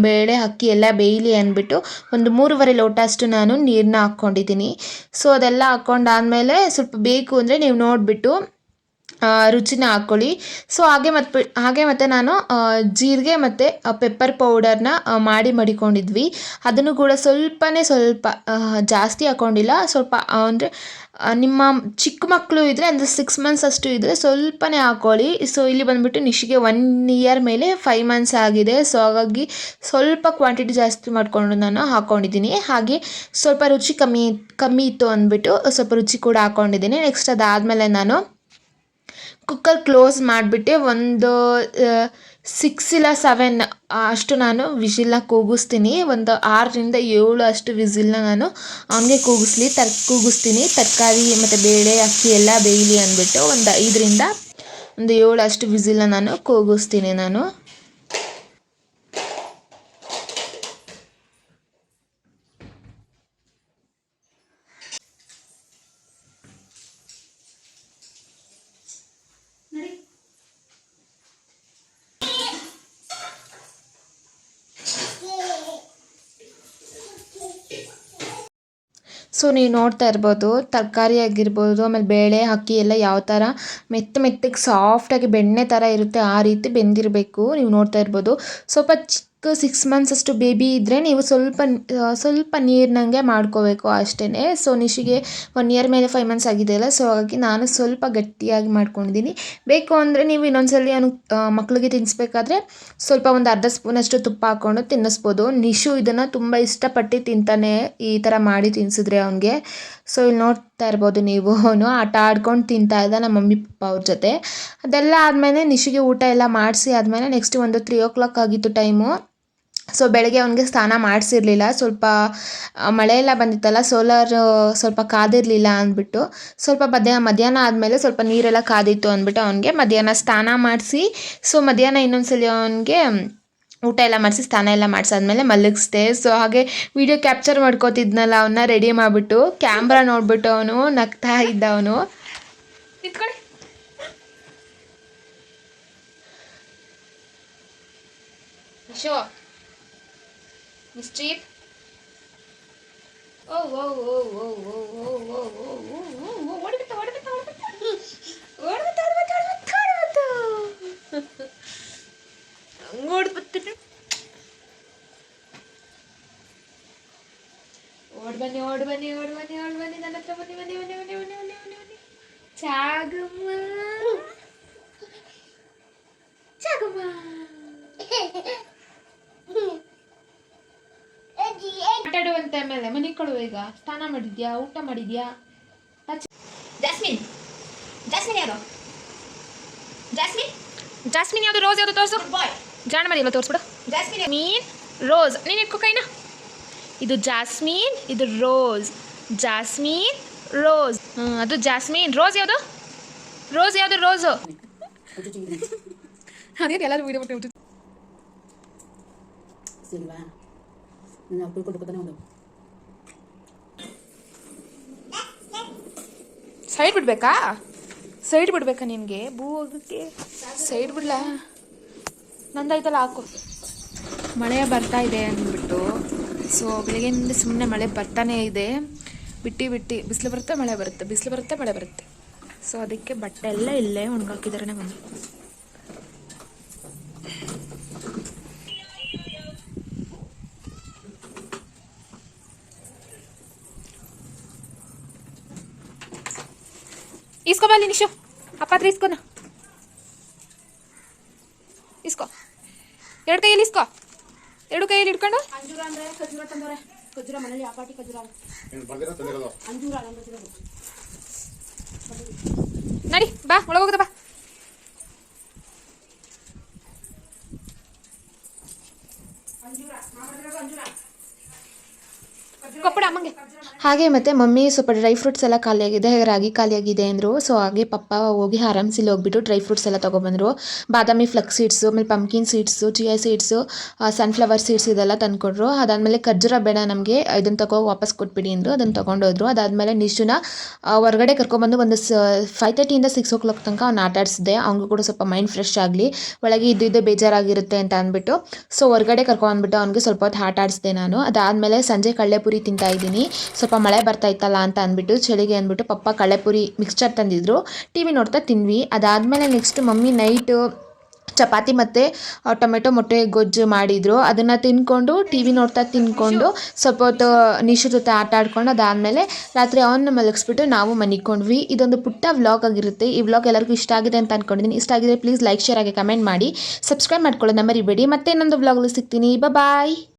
ಬೇಳೆ, ಅಕ್ಕಿ ಎಲ್ಲ ಬೇಯಲಿ ಅಂದ್ಬಿಟ್ಟು ಒಂದು ಮೂರುವರೆ ಲೋಟ ಅಷ್ಟು ನಾನು ನೀರನ್ನ ಹಾಕ್ಕೊಂಡಿದ್ದೀನಿ ಸೊ ಅದೆಲ್ಲ ಹಾಕ್ಕೊಂಡಾದ್ಮೇಲೆ ಸ್ವಲ್ಪ ಬೇಕು ಅಂದರೆ ನೀವು ನೋಡಿಬಿಟ್ಟು ರುಚಿನ ಹಾಕ್ಕೊಳ್ಳಿ ಸೊ ಹಾಗೆ ಮತ್ತು ಹಾಗೆ ಮತ್ತು ನಾನು ಜೀರಿಗೆ ಮತ್ತು ಪೆಪ್ಪರ್ ಪೌಡರ್ನ ಆ, ಮಾಡಿ ಮಡಿಕೊಂಡಿದ್ವಿ. ಅದನ್ನು ಕೂಡ ಸ್ವಲ್ಪನೇ ಸ್ವಲ್ಪ ಜಾಸ್ತಿ ಹಾಕ್ಕೊಂಡಿಲ್ಲ ಸ್ವಲ್ಪ ಅಂದರೆ ನಿಮ್ಮ ಚಿಕ್ಕ ಮಕ್ಕಳು ಇದ್ದರೆ ಅಂದರೆ ಸಿಕ್ಸ್ ಮಂತ್ಸ್ ಅಷ್ಟು ಇದ್ದರೆ ಸ್ವಲ್ಪನೇ ಹಾಕ್ಕೊಳ್ಳಿ ಸೊ ಇಲ್ಲಿ ಬಂದುಬಿಟ್ಟು ನಿಶಿಗೆ ಒನ್ ಇಯರ್ ಮೇಲೆ ಫೈವ್ ಮಂತ್ಸ್ ಆಗಿದೆ. ಸೊ ಹಾಗಾಗಿ ಸ್ವಲ್ಪ ಕ್ವಾಂಟಿಟಿ ಜಾಸ್ತಿ ಮಾಡಿಕೊಂಡು ನಾನು ಹಾಕ್ಕೊಂಡಿದ್ದೀನಿ ಹಾಗೆ ಸ್ವಲ್ಪ ರುಚಿ ಕಮ್ಮಿ ಕಮ್ಮಿ ಇತ್ತು ಅಂದ್ಬಿಟ್ಟು ಸ್ವಲ್ಪ ರುಚಿ ಕೂಡ ಹಾಕ್ಕೊಂಡಿದ್ದೀನಿ ನೆಕ್ಸ್ಟ್ ಅದಾದಮೇಲೆ ನಾನು ಕುಕ್ಕರ್ ಕ್ಲೋಸ್ ಮಾಡಿಬಿಟ್ಟು. ಒಂದು ಸಿಕ್ಸ್ ಇಲ್ಲ ಸೆವೆನ್ ಅಷ್ಟು ನಾನು ವಿಝಿಲ್ನ ಕೂಗಿಸ್ತೀನಿ. ಒಂದು ಆರರಿಂದ ಏಳು ಅಷ್ಟು ವಿಸಿಲ್ನ ನಾನು ಅವನಿಗೆ ಕೂಗಿಸ್ಲಿ, ತರ್, ಕೂಗಿಸ್ತೀನಿ. ತರಕಾರಿ ಮತ್ತು ಬೇಳೆ, ಅಕ್ಕಿ ಎಲ್ಲ ಬೇಯಲಿ ಅಂದ್ಬಿಟ್ಟು ಒಂದು ಐದರಿಂದ ಒಂದು ಏಳು ಅಷ್ಟು ವಿಸಿಲ್ನ ನಾನು ಕೂಗಿಸ್ತೀನಿ ನಾನು. ಸೊ ನೀವು ನೋಡ್ತಾ ಇರ್ಬೋದು, ತರಕಾರಿ ಆಗಿರ್ಬೋದು, ಆಮೇಲೆ ಬೇಳೆ, ಅಕ್ಕಿ ಎಲ್ಲ ಯಾವ ಥರ ಮೆತ್ತ ಮೆತ್ತಗೆ ಸಾಫ್ಟಾಗಿ ಬೆಣ್ಣೆ ಥರ ಇರುತ್ತೆ, ಆ ರೀತಿ ಬೆಂದಿರಬೇಕು. ನೀವು ನೋಡ್ತಾ ಇರ್ಬೋದು. ಸ್ವಲ್ಪ ಚಿ ಸಿಕ್ಸ್ ಮಂತ್ಸ್ ಅಷ್ಟು ಬೇಬಿ ಇದ್ದರೆ ನೀವು ಸ್ವಲ್ಪ ಸ್ವಲ್ಪ ನೀರಿನಂಗೆ ಮಾಡ್ಕೋಬೇಕು ಅಷ್ಟೇ ಸೊ ನಿಶಿಗೆ ಒನ್ ಇಯರ್ ಮೇಲೆ ಫೈವ್ ಮಂತ್ಸ್ ಆಗಿದೆ ಅಲ್ಲ ಸೊ ಹಾಗಾಗಿ ನಾನು ಸ್ವಲ್ಪ ಗಟ್ಟಿಯಾಗಿ ಮಾಡ್ಕೊಂಡಿದ್ದೀನಿ. ಬೇಕು ಅಂದರೆ ನೀವು ಇನ್ನೊಂದ್ಸಲಿ ಅವನು ಮಕ್ಕಳಿಗೆ ತಿನ್ನಿಸ್ಬೇಕಾದ್ರೆ ಸ್ವಲ್ಪ ಒಂದು ಅರ್ಧ ಸ್ಪೂನಷ್ಟು ತುಪ್ಪ ಹಾಕ್ಕೊಂಡು ತಿನ್ನಿಸ್ಬೋದು. ನಿಶು ಇದನ್ನು ತುಂಬ ಇಷ್ಟಪಟ್ಟು ತಿಂತಾನೆ ಈ ಥರ ಮಾಡಿ ತಿನ್ನಿಸಿದ್ರೆ ಅವನಿಗೆ. ಸೊ ಇಲ್ಲಿ ನೋಡ್ತಾ ಇರ್ಬೋದು ನೀವು. ಅವನು ಆಟ ಆಡ್ಕೊಂಡು ತಿಂತಾ ಇದ್ದ ನಮ್ಮ ಮಮ್ಮಿ, ಪಪ್ಪ ಅವ್ರ ಜೊತೆ. ಅದೆಲ್ಲ ಆದಮೇಲೆ ನಿಶಿಗೆ ಊಟ ಎಲ್ಲ ಮಾಡಿಸಿ ಆದಮೇಲೆ ನೆಕ್ಸ್ಟ್ ಒಂದು ತ್ರೀ ಓ ಕ್ಲಾಕ್ ಆಗಿತ್ತು ಟೈಮು ಸೊ ಬೆಳಗ್ಗೆ ಅವನಿಗೆ ಸ್ನಾನ ಮಾಡಿಸಿರ್ಲಿಲ್ಲ. ಸ್ವಲ್ಪ ಮಳೆ ಎಲ್ಲ ಬಂದಿತ್ತಲ್ಲ ಸೋಲಾರ್ ಸ್ವಲ್ಪ ಕಾದಿರಲಿಲ್ಲ ಅಂದ್ಬಿಟ್ಟು, ಸ್ವಲ್ಪ ಮಧ್ಯ ಮಧ್ಯಾಹ್ನ ಆದಮೇಲೆ ಸ್ವಲ್ಪ ನೀರೆಲ್ಲ ಕಾದಿತ್ತು ಅಂದ್ಬಿಟ್ಟು ಅವನಿಗೆ ಮಧ್ಯಾಹ್ನ ಸ್ನಾನ ಮಾಡಿಸಿ ಸೊ ಮಧ್ಯಾಹ್ನ ಇನ್ನೊಂದ್ಸಲಿ ಅವನಿಗೆ ಊಟ ಎಲ್ಲ ಮಾಡಿಸಿ, ಸ್ನಾನ ಎಲ್ಲ ಮಾಡಿಸಾದ್ಮೇಲೆ ಮಲಗಿಸ್ದೆ. ಸೊ ಹಾಗೆ ವಿಡಿಯೋ ಕ್ಯಾಪ್ಚರ್ ಮಾಡ್ಕೋತಿದ್ನಲ್ಲ ಅವನ್ನ ರೆಡಿ ಮಾಡಿಬಿಟ್ಟು ಕ್ಯಾಮ್ರಾ ನೋಡಿಬಿಟ್ಟು ಅವನು, ನಗ್ತಾ ಇದ್ದ ಅವನು. ನಿಂತ್ಕೊಳ್ಳಿ. ನಿಶು ಮಿಸ್ಟೀಫ್ ಓ ಓ ಓ ಓ ಓ ಓ ಓ ಓ ಓ ಓ ಓ ಓಡ್ಬಿಟ್ಟ ಓಡ್ಬಿಟ್ಟ ಓಡ್ಬಿಟ್ಟ ಓಡ್ಬಿಟ್ಟ ಓಡ್ಬಿಟ್ಟ ಓಡ್ಬಿಟ್ಟ ಓಡ್ಬಿಟ್ಟ ಓಡ್ಬಿಟ್ಟು ಓಡ್ ಬನ್ನಿ ಓಡ್ ಬನ್ನಿ ಓಡ್ ಬನ್ನಿ ಓಡ್ ಬನ್ನಿ ನನ್ನ ಹತ್ರ ಬನ್ನಿ ಬನ್ನಿ ಬನ್ನಿ ಬನ್ನಿ ಬನ್ನಿ ಮೇಲೆ ಕೊಡುವ ಈಗ. ಸ್ನಾನ ಮಾಡಿದ್ಯಾ? ಊಟ ಮಾಡಿದ್ಯಾ? ಜಾಸ್ಮಿನ್. ಜಾಸ್ಮಿನ್ ಯಾರು? ಜಾಸ್ಮಿನ್? ಜಾಸ್ಮಿನ್ ಯಾವುದು? ರೋಸ್ ಯಾವುದು ತೋರಿಸು? ಜಾಣ ಮರಿ ಎಲ್ಲ ತೋರಿಸ್ಬಿಡು. ಜಾಸ್ಮಿನ್ ಮೀನ್ ರೋಸ್. ನೀನು ಇಟ್ಕೋ ಕೈನ. ಇದು ಜಾಸ್ಮಿನ್ ಇದು ರೋಸ್. Jasmine rose. ಅದು ಜಾಸ್ಮಿನ್. ರೋಸ್ ಯಾವುದು? ರೋಸ್ ಯಾವುದು? ರೋಸ್. ಅದೇ ಎಲ್ಲರೂ ಕೊಟ್ಕೊತಾನೆ ಒಂದು ಸೈಡ್ ಬಿಡ್ಬೇಕಾ ಸೈಡ್ ಬಿಡ್ಬೇಕಾ ನಿನಗೆ ಭೂ ಹೋಗಕ್ಕೆ ಸೈಡ್ ಬಿಡ್ಲಾ ನಂದಾಯ್ತಲ್ಲ ಹಾಕು ಮಳೆ ಬರ್ತಾ ಇದೆ ಅಂದ್ಬಿಟ್ಟು ಸೊ ಬೆಳಗ್ಗೆಯಿಂದ ಸುಮ್ಮನೆ ಮಳೆ ಬರ್ತಾನೇ ಇದೆ ಬಿಟ್ಟು ಬಿಟ್ಟು ಬಿಸಿಲು ಬರುತ್ತೆ ಮಳೆ ಬರುತ್ತೆ ಬಿಸಿಲು ಬರುತ್ತೆ ಮಳೆ ಬರುತ್ತೆ ಸೊ ಅದಕ್ಕೆ ಬಟ್ಟೆ ಎಲ್ಲ ಇಲ್ಲೇ ಒಣಗಾಕಿದಾರೆ ಬಂದು తీసుకోవాలి నిషు అప్ప తీసుకున్నా తీసుకో ಎರಡು ಕೈಯಲ್ಲಿ ಇಸ್ಕೋ ಎರಡು ಕೈಯಲ್ಲಿ ಇಟ್ಕೊಂಡು ನಡಿ ಬಾ ಒಳಗೋಗದ ಬಾ ಕೊಪ್ಪಡ ಅಮ್ಮಂಗೆ ಹಾಗೆ ಮತ್ತು ಮಮ್ಮಿ ಸ್ವಲ್ಪ ಡ್ರೈ ಫ್ರೂಟ್ಸ್ ಎಲ್ಲ ಖಾಲಿಯಾಗಿದೆ, ರಾಗಿ ಖಾಲಿಯಾಗಿದೆ ಅಂದರು. ಸೊ ಹಾಗೆ ಪಪ್ಪ ಹೋಗಿ ಆರಾಮ್ಸಿಲ್ ಹೋಗ್ಬಿಟ್ಟು ಡ್ರೈ ಫ್ರೂಟ್ಸ್ ಎಲ್ಲ ತೊಗೊಬಂದರು. ಬಾದಾಮಿ ಫ್ಲಕ್ಸ್ ಸೀಡ್ಸು ಆಮೇಲೆ pumpkin seeds chia seeds sunflower seeds ಇದೆಲ್ಲ ತಂದುಕೊಡ್ರು ಅದಾದಮೇಲೆ ಖರ್ಜೂರ ಬೇಡ ನಮಗೆ ಇದನ್ನು ತಗೋ ವಾಪಸ್ ಕೊಟ್ಬಿಡಿ ಅಂದರು ಅದನ್ನು ತೊಗೊಂಡೋದ್ರು. ಅದಾದಮೇಲೆ ನಿಶುನ ಹೊರಗಡೆ ಕರ್ಕೊಂಬಂದು ಒಂದು ಸ ಫೈವ್ ತರ್ಟಿಯಿಂದ ಸಿಕ್ಸ್ ಓ ಕ್ಲಾಕ್ ತನಕ ಅವ್ನು ಆಟ ಆಡಿಸಿದೆ. ಅವ್ನಿಗೂ ಕೂಡ ಸ್ವಲ್ಪ ಮೈಂಡ್ ಫ್ರೆಶ್ ಆಗಲಿ. ಒಳಗೆ ಇದ್ದು ಇದ್ದು ಬೇಜಾರಾಗಿರುತ್ತೆ ಅಂತ ಅಂದ್ಬಿಟ್ಟು. ಸೊ ಹೊರಗಡೆ ಕರ್ಕೊಂಡ್ಬಿಟ್ಟು ಅವ್ನಿಗೆ ಸ್ವಲ್ಪ ಹೊತ್ತು ಆಟ ಆಡಿಸಿದೆ ನಾನು. ಅದಾದಮೇಲೆ ಸಂಜೆ ಕಳ್ಳೆಪುರಿ ತಿಂತಾ ಇದ್ದೀನಿ. ಸ್ವಲ್ಪ ಮಳೆ ಬರ್ತಾ ಇತ್ತಲ್ಲ ಅಂತ ಅಂದ್ಬಿಟ್ಟು ಚಳಿಗೆ ಅಂದ್ಬಿಟ್ಟು ಪಪ್ಪ ಕಳೆಪುರಿ ಮಿಕ್ಸ್ಚರ್ ತಂದಿದ್ರು. ಟಿ ವಿ ನೋಡ್ತಾ ತಿನ್ವಿ ಅದಾದಮೇಲೆ ನೆಕ್ಸ್ಟ್ ಮಮ್ಮಿ ನೈಟು ಚಪಾತಿ ಮತ್ತು ಟೊಮೆಟೊ ಮೊಟ್ಟೆ ಗೊಜ್ಜು ಮಾಡಿದರು. ಅದನ್ನು ತಿನ್ಕೊಂಡು ಟಿ ವಿ ನೋಡ್ತಾ ತಿನ್ಕೊಂಡು ಸ್ವಲ್ಪ ಹೊತ್ತು ನಿಶು ಜೊತೆ ಆಟ ಆಡ್ಕೊಂಡು ಅದಾದಮೇಲೆ ರಾತ್ರಿ ಅವನ್ನ ಮಲಗಿಸ್ಬಿಟ್ಟು ನಾವು ಮನಿಕೊಂಡ್ವಿ ಇದೊಂದು ಪುಟ್ಟ ವ್ಲಾಗ್ ಆಗಿರುತ್ತೆ. ಈ ವ್ಲಾಗ್ ಎಲ್ಲರಿಗೂ ಇಷ್ಟ ಆಗಿದೆ ಅಂತ ಅಂದ್ಕೊಂಡಿದ್ದೀನಿ ಇಷ್ಟ ಆಗಿದ್ರೆ ಪ್ಲೀಸ್ ಲೈಕ್ ಶೇರ್ ಆಗಿ ಕಮೆಂಟ್ ಮಾಡಿ. ಸಬ್ಸ್ಕ್ರೈಬ್ ಮಾಡ್ಕೊಳ್ಳೋದನ್ನ ಮರಿಬೇಡಿ. ಮತ್ತೆ ಇನ್ನೊಂದು ವ್ಲಾಗಲ್ಲಿ ಸಿಗ್ತೀನಿ. ಬಾಯ್